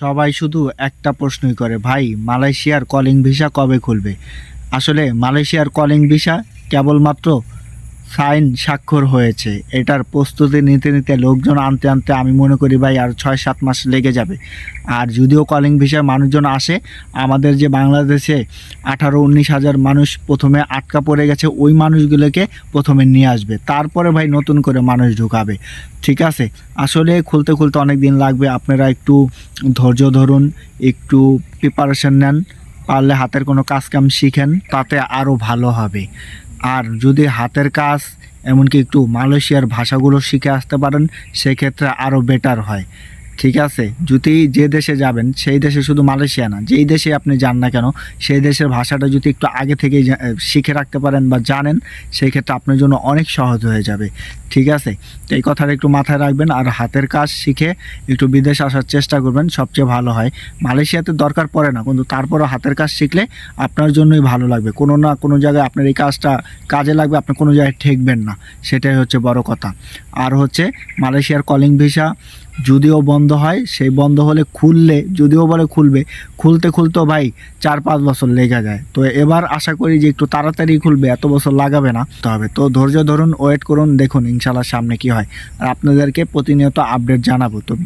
সবাই শুধু একটা প্রশ্নই করে, ভাই, মালয়েশিয়ার কলিং ভিসা কবে খুলবে? আসলে মালয়েশিয়ার কলিং ভিসা কেবলমাত্র সাইন স্বাক্ষর হয়েছে। এটার প্রস্তুতি নিতে নিতে লোকজন আনতে আনতে আমি মনে করি ভাই আর ছয় সাত মাস লেগে যাবে। আর যদিও কলিং ভিসায় মানুষজন আসে, আমাদের যে বাংলাদেশে আঠারো উনিশ হাজার মানুষ প্রথমে আটকা পড়ে গেছে, ওই মানুষগুলোকে প্রথমে নিয়ে আসবে। তারপরে ভাই নতুন করে মানুষ ঢুকাবে। ঠিক আছে? আসলে খুলতে খুলতে অনেক দিন লাগবে। আপনারা একটু ধৈর্য ধরুন, একটু প্রিপারেশন নেন, পারলে হাতের কোনো কাজ কাম শিখেন, তাতে আরও ভালো হবে। আর যদি হাতের কাজ, এমনকি একটু মালয়েশিয়ার ভাষাগুলো শিখে আসতে পারেন, সেক্ষেত্রে আরও বেটার হয়। ঠিক আছে? যদি যে দেশে যাবেন, সেই দেশে শুধু মালয়েশিয়া না, যেই দেশে আপনি যান না কেন, সেই দেশের ভাষাটা যদি একটু আগে থেকেই শিখে রাখতে পারেন বা জানেন, সেই ক্ষেত্রে আপনার জন্য অনেক সহজ হয়ে যাবে। ঠিক আছে? এই কথাটা একটু মাথায় রাখবেন আর হাতের কাজ শিখে একটু বিদেশ আসার চেষ্টা করবেন, সবচেয়ে ভালো হয়। মালয়েশিয়াতে দরকার পড়ে না, কিন্তু তারপরও হাতের কাজ শিখলে আপনার জন্যই ভালো লাগবে। কোনো না কোনো জায়গায় আপনার এই কাজটা কাজে লাগবে, আপনি কোনো জায়গায় ঠেকবেন না। সেটাই হচ্ছে বড় কথা। আর হচ্ছে মালয়েশিয়ার কলিং ভিসা যদিও বন্ধ হয়, সেই বন্ধ হলে খুললে, যদিও বলে খুলবে, খুলতে খুলতেও ভাই চার পাঁচ বছর লেগে যায়। তো এবার আশা করি যে একটু তাড়াতাড়ি খুলবে, এত বছর লাগাবে না, তো হবে। তো ধৈর্য ধরুন, ওয়েট করুন, দেখুন ইনশাল্লাহ সামনে কি হয়। আর আপনাদেরকে প্রতিনিয়ত আপডেট জানাব, তো